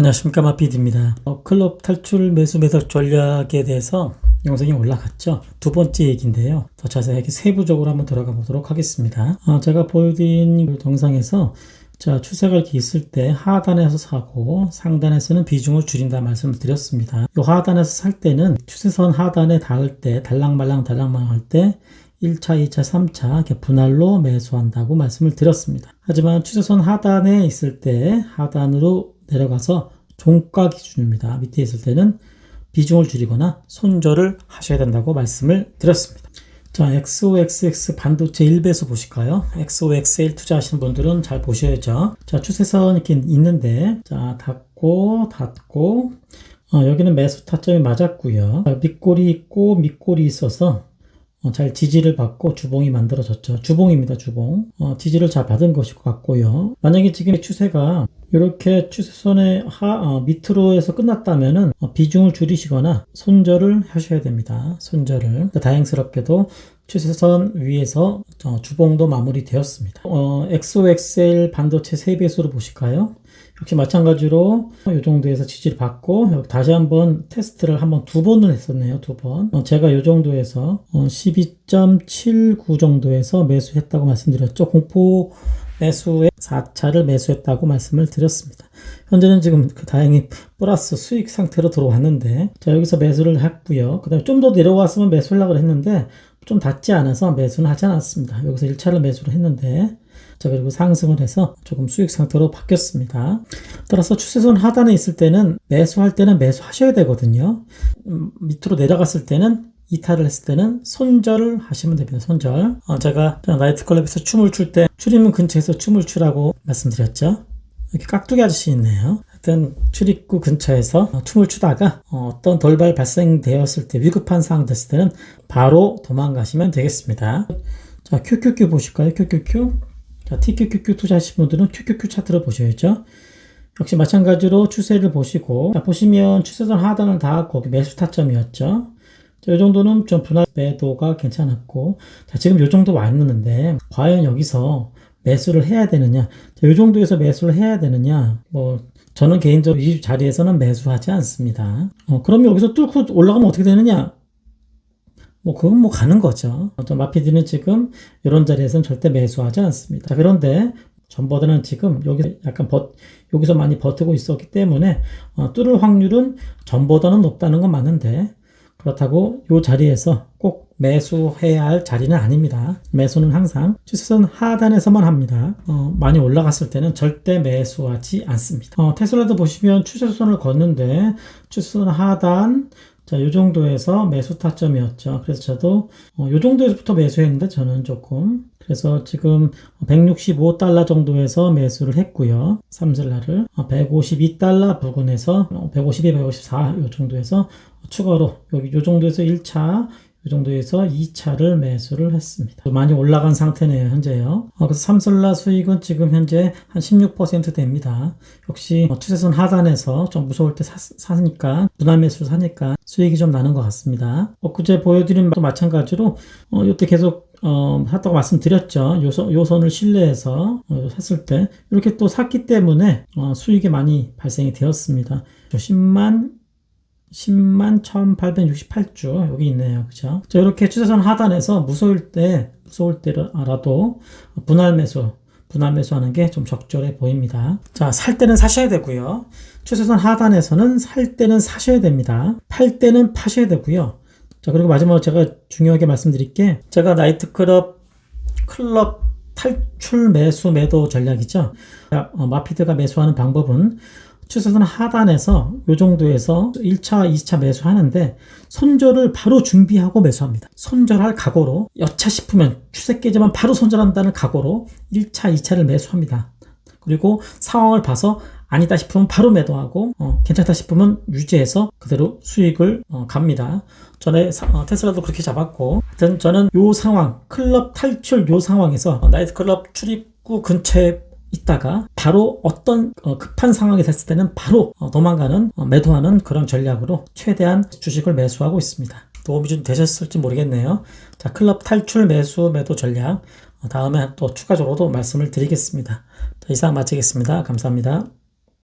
안녕하십니까 마피디입니다. 어, 클럽 탈출 매수 매석 전략에 대해서 영상이 올라갔죠. 두 번째 얘기인데요. 더 자세하게 세부적으로 한번 들어가 보도록 하겠습니다. 어, 제가 보여드린 이 영상에서 자, 추세가 이렇게 있을 때 하단에서 사고 상단에서는 비중을 줄인다 말씀을 드렸습니다. 이 하단에서 살 때는 추세선 하단에 닿을 때 달랑말랑 달랑말랑 할 때 1차, 2차, 3차 이렇게 분할로 매수한다고 말씀을 드렸습니다. 하지만 추세선 하단에 있을 때 하단으로 내려가서 종가 기준입니다. 밑에 있을 때는 비중을 줄이거나 손절을 하셔야 된다고 말씀을 드렸습니다. 자, XOXX 반도체 1배수 보실까요? XOXL 투자하시는 분들은 잘 보셔야죠. 자, 추세선 이렇게 있는데, 자, 닫고, 닫고, 어, 여기는 매수 타점이 맞았고요. 자, 밑골이 있고, 밑골이 있어서 어, 잘 지지를 받고 주봉이 만들어졌죠. 주봉입니다, 주봉. 어, 지지를 잘 받은 것일 것 같고요. 만약에 지금 추세가 이렇게 추세선의 하, 어, 밑으로 해서 끝났다면은 어, 비중을 줄이시거나 손절을 하셔야 됩니다. 손절을. 다행스럽게도 추세선 위에서 어, 주봉도 마무리되었습니다. 어, XOXL 반도체 3배수로 보실까요? 역시 마찬가지로 이 정도에서 지지를 받고 다시 한번 테스트를 한번 두 번을 했었네요. 두 번. 어, 제가 이 정도에서 어, 12.79 정도에서 매수했다고 말씀드렸죠. 공포 매수에 4차를 매수했다고 말씀을 드렸습니다. 현재는 지금 그 다행히 플러스 수익 상태로 들어왔는데 자 여기서 매수를 했고요. 그 다음에 좀 더 내려왔으면 매수하려고 했는데 좀 닿지 않아서 매수는 하지 않았습니다. 여기서 1차를 매수를 했는데 자 그리고 상승을 해서 조금 수익 상태로 바뀌었습니다. 따라서 추세선 하단에 있을 때는 매수할 때는 매수하셔야 되거든요. 음, 밑으로 내려갔을 때는 이탈을 했을 때는 손절을 하시면 됩니다. 손절. 어, 제가 나이트클럽에서 춤을 출 때 출입문 근처에서 춤을 추라고 말씀드렸죠. 이렇게 깍두기 아저씨 있네요. 하여튼 출입구 근처에서 어, 춤을 추다가 어, 어떤 돌발 발생되었을 때 위급한 상황 됐을 때는 바로 도망가시면 되겠습니다. 자, QQQ 보실까요? QQQ. 자, TQQQ 투자하신 분들은 QQQ 차트를 보셔야죠. 역시 마찬가지로 추세를 보시고 자, 보시면 추세선 하단을 다 거기 매수 타점이었죠. 자, 이 정도는 좀 분할 매도가 괜찮았고 자, 지금 이 정도 와 있는데 과연 여기서 매수를 해야 되느냐 자, 이 정도에서 매수를 해야 되느냐 뭐 저는 개인적으로 이 자리에서는 매수하지 않습니다. 어, 그러면 여기서 뚫고 올라가면 어떻게 되느냐 뭐 그건 뭐 가는 거죠. 또 마피디는 지금 이런 자리에서는 절대 매수하지 않습니다. 자, 그런데 전보다는 지금 여기 약간 버, 여기서 많이 버티고 있었기 때문에 어, 뚫을 확률은 전보다는 높다는 건 맞는데 그렇다고 이 자리에서 꼭 매수해야 할 자리는 아닙니다. 매수는 항상 추세선 하단에서만 합니다. 어, 많이 올라갔을 때는 절대 매수하지 않습니다. 어, 테슬라도 보시면 추세선을 걷는데 추세선 하단 자, 요 정도에서 매수 타점이었죠. 그래서 저도 어, 요 정도에서부터 매수했는데 저는 조금 그래서 지금 165달러 정도에서 매수를 했고요. 삼슬라를 152달러 부근에서 152, 154요 정도에서 추가로 여기 요 정도에서 1차 이 정도에서 2차를 매수를 했습니다. 많이 올라간 상태네요, 현재요. 어, 그래서 삼솔라 수익은 지금 현재 한 16% 됩니다. 역시 어, 추세선 하단에서 좀 무서울 때 사, 사니까, 분할 매수를 사니까 수익이 좀 나는 것 같습니다. 엊그제 보여드린 것도 마찬가지로, 어, 이때 계속 어, 샀다고 말씀드렸죠. 요선, 요선을 신뢰해서 어, 샀을 때 이렇게 또 샀기 때문에 어, 수익이 많이 발생이 되었습니다. 10만 10만 1868주 여기 있네요. 그죠? 자, 이렇게 추세선 하단에서 무서울 때, 무서울 때라도 분할 매수, 분할 매수하는 게 좀 적절해 보입니다. 자, 살 때는 사셔야 되고요. 추세선 하단에서는 살 때는 사셔야 됩니다. 팔 때는 파셔야 되고요. 자, 그리고 마지막으로 제가 중요하게 말씀드릴 게 제가 나이트클럽 클럽 탈출 매수 매도 전략이죠. 어, 마피드가 매수하는 방법은 추세선 하단에서 이 정도에서 1차, 2차 매수하는데 손절을 바로 준비하고 매수합니다. 손절할 각오로 여차 싶으면 추세 깨지만 바로 손절한다는 각오로 1차, 2차를 매수합니다. 그리고 상황을 봐서 아니다 싶으면 바로 매도하고 어, 괜찮다 싶으면 유지해서 그대로 수익을 어, 갑니다. 전에 사, 어, 테슬라도 그렇게 잡았고 하여튼 저는 요 상황 클럽 탈출 요 상황에서 나이트 클럽 출입구 근처에 있다가 바로 어떤 어, 급한 상황이 됐을 때는 바로 어, 도망가는 어, 매도하는 그런 전략으로 최대한 주식을 매수하고 있습니다. 도움이 좀 되셨을지 모르겠네요. 자, 클럽 탈출 매수 매도 전략 다음에 또 추가적으로도 말씀을 드리겠습니다. 이상 마치겠습니다. 감사합니다.